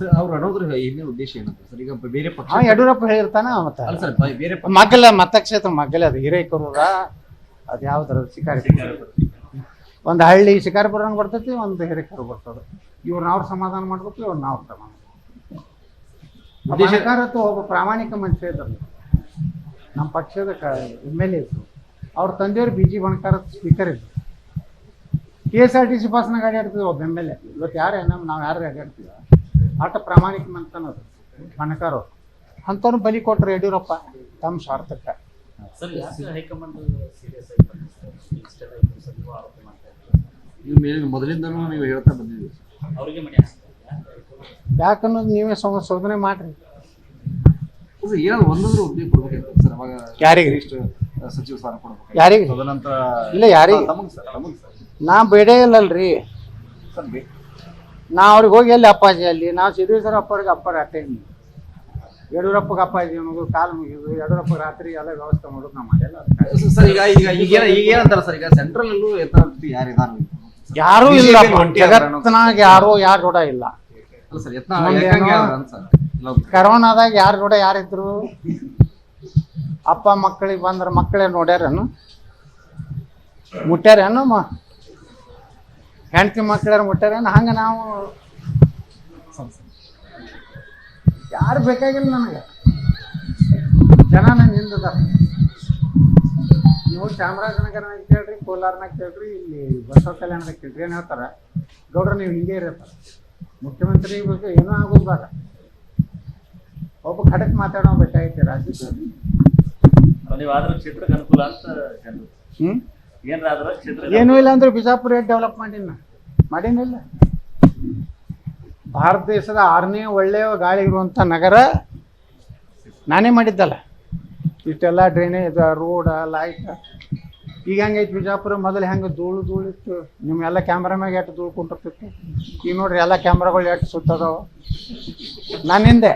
Sir ಅವ್ರು ಅನ್ನೋದ್ರ ಉದ್ದೇಶ ಏನಂತ ಸರ್? ಈಗ ಬೇರೆ ಪಕ್ಷ ಯಡಿಯೂರಪ್ಪ ಹೇಳಿರ್ತಾನ ಮತ್ತ. ಅಲ್ಲ ಸರ್ ಬ- ಬೇರೆ ಪಕ್ಷ ಮಗ್ಗಲ ಮತಕ್ಷೇತ್ರ ಮಗ್ಗಲ ಅದು ಹಿರೇಕರೂರ ಅದು ಯಾವ್ದಾರ ಶಿಕಾರಿಪುರ ಒಂದು ಹಳ್ಳಿ ಶಿಕಾರಿಪುರ ಬರ್ತೈತಿ ಒಂದು ಹಿರೇಕರು ಬರ್ತದೆ. ಇವ್ರನ್ನ ಅವ್ರು ಸಮಾಧಾನ ಮಾಡ್ಬೇಕು ಇವ್ರನ್ನ ಅವ್ರು ಸಮಾಧಾನ ಶಿಕಾರತ್ತು ಒಬ್ಬ ಪ್ರಾಮಾಣಿಕ ಮನುಷ್ಯ ಇದ್ದರು ನಮ್ಮ ಪಕ್ಷದ ಎಂ ಎಲ್ ಎ ಇದ್ರು. ಅವ್ರ ತಂದೆಯವ್ರು ಬಿ ಜಿ ಬಣಕಾರ ಸ್ಪೀಕರ್ ಇದ್ರು. K S R T C ಬಸ್ನಾಗ ಅಡ್ಯಾಡ್ತಿದ್ವಿ ಒಬ್ಬ ಎಂ ಎಲ್ ಎ ಇವತ್ತು ಯಾರು ನಮ್ಮ ನಾವು ಯಾರು ಅಡ್ಯಾಡ್ತೀವಿ ಆಟ ಪ್ರಾಮಾಣಿಕ ಮಂತನದು ಬಣಕಾರ ಅಂತನು ಅಂಥವ್ರು ಬಲಿ ಕೊಟ್ರು ಯಡಿಯೂರಪ್ಪ. ತಮ್ಮ ಸ್ವಾರ್ಥಕ್ಕೆ. ಮೊದಲಿಂದನೂ ನೀವು ಹೇಳ್ತಾ ಬಂದಿದ್ದೀವಿ ಯಾಕನ್ನೋದು ನೀವೇ ಶೋಧನೆ ಮಾಡ್ರಿ. ಏನಾದ್ರು ಒಂದಾದ್ರೂ ಸರ್ ಅವಾಗ ಯಾರಿಗೆ? ಇಷ್ಟು ಸಚಿವ ಸ್ಥಾನ ಕೊಡ್ಬೇಕು. ಯಾರಿಗೆ? ತದನಂತರ ಇಲ್ಲ ಯಾರಿಗೆ? ನಾ ಬೇಡೇ ಇಲ್ಲಲ್ರಿ. ಸರ್ ನಾ ಅವ್ರಿಗೆ ಹೋಗಿ ಎಲ್ಲಿ ಅಪ್ಪಾಜಿ ಅಲ್ಲಿ? ನಾವು ಸಿದ್ದೇಶ್ವರ ಅಪ್ಪರಿಗೆ ಅಪ್ಪರ ರಾತ್ರಿ ಯಡಿಯೂರಪ್ಪಗೆ ಅಪ್ಪಾಜಿ ಅನ್ನೋದು ಕಾಲು ಮುಗಿಯೋದು ಯಡಿಯೂರಪ್ಪ ರಾತ್ರಿ ಎಲ್ಲ ವ್ಯವಸ್ಥೆ ಮಾಡೋದು ನಾವು ಮಾಡಿಲ್ಲ. ಸರ್ ಈಗ ಈಗ ಈಗ ಈಗ ಏನಂತಾರ ಸರ್? ಈಗ ಸೆಂಟ್ರಲ್ ಅಲ್ಲೂ ಯಾರು ಇದಾರ ಯಾರೂ ಇಲ್ಲ. ಜಗತ್ತಿನಾಗ ಯಾರು ಯಾರು ಕೂಡ ಇಲ್ಲ. ಸರ್ ಕರೋನಾದಾಗ ಯಾರು ಕೂಡ ಯಾರಿದ್ರು ಅಪ್ಪ ಮಕ್ಕಳಿಗೆ ಬಂದ್ರೆ ಮಕ್ಕಳೇ ನೋಡ್ಯಾರೇನು? ಮುಟ್ಟ್ಯಾರೇನು ಮ ಹೆಂಡತಿ ಮಕ್ಕಳಾರ ಮುಟ್ಟ್ಯಾರೇನು ಹಂಗೆ ನಾವು ಯಾರು ಬೇಕಾಗಿಲ್ಲ ನನಗೆ. ಜನ ನನ್ನ ಹಿಂದದ ನೀವು ಚಾಮರಾಜನಗರನಾಗ ಕೇಳ್ರಿ ಕೋಲಾರನಾಗ ಕೇಳ್ರಿ ಇಲ್ಲಿ ಬಸವ ಕಲ್ಯಾಣದಾಗ ಕೇಳ್ರಿ ಏನು ಹೇಳ್ತಾರೆ ಗೌಡ್ರ ನೀವು ಹಿಂಗೆ ಇರತ್ತ ಮುಖ್ಯಮಂತ್ರಿ ಬಗ್ಗೆ ಏನೂ ಆಗೋದು ಬೇಡ. ಒಬ್ಬ ಖಡಕ್ ಮಾತಾಡೋ ಬೇಕಾಗಿತ್ತು ರಾಜ್ಯದಲ್ಲಿ ನೀವು ಆದ್ರೂ ಕ್ಷೇತ್ರಕ್ಕೆ ಅನುಕೂಲ ಅಂತ ಹ್ಞೂ ಏನೂ ಇಲ್ಲ ಅಂದ್ರೆ ಬಿಜಾಪುರ ಡೆವಲಪ್ ಮಾಡಿನ? ಮಾಡಿನಿಲ್ಲ ಭಾರತ ದೇಶದ ಆರನೇ ಒಳ್ಳೆಯ ಗಾಳಿ ಇರುವಂಥ ನಗರ ನಾನೇ ಮಾಡಿದ್ದಲ್ಲ. ಇಷ್ಟೆಲ್ಲ ಡ್ರೈನೇಜ್ ರೋಡ ಲೈಟ್ ಈಗ ಹೆಂಗೈತೆ ಬಿಜಾಪುರ? ಮೊದಲು ಹೆಂಗೆ ಧೂಳು ಧೂಳು ಇತ್ತು ನಿಮ್ಮೆಲ್ಲ ಕ್ಯಾಮ್ರಾಮ್ಯಾಗ ಎಷ್ಟು ಧೂಳು ಕುಂಟಿರ್ತಿತ್ತು ಈಗ ನೋಡ್ರಿ ಎಲ್ಲ ಕ್ಯಾಮ್ರಾಗಳು ಎಷ್ಟು ಸುತ್ತದಾವ. ನಾನಿಂದೆ.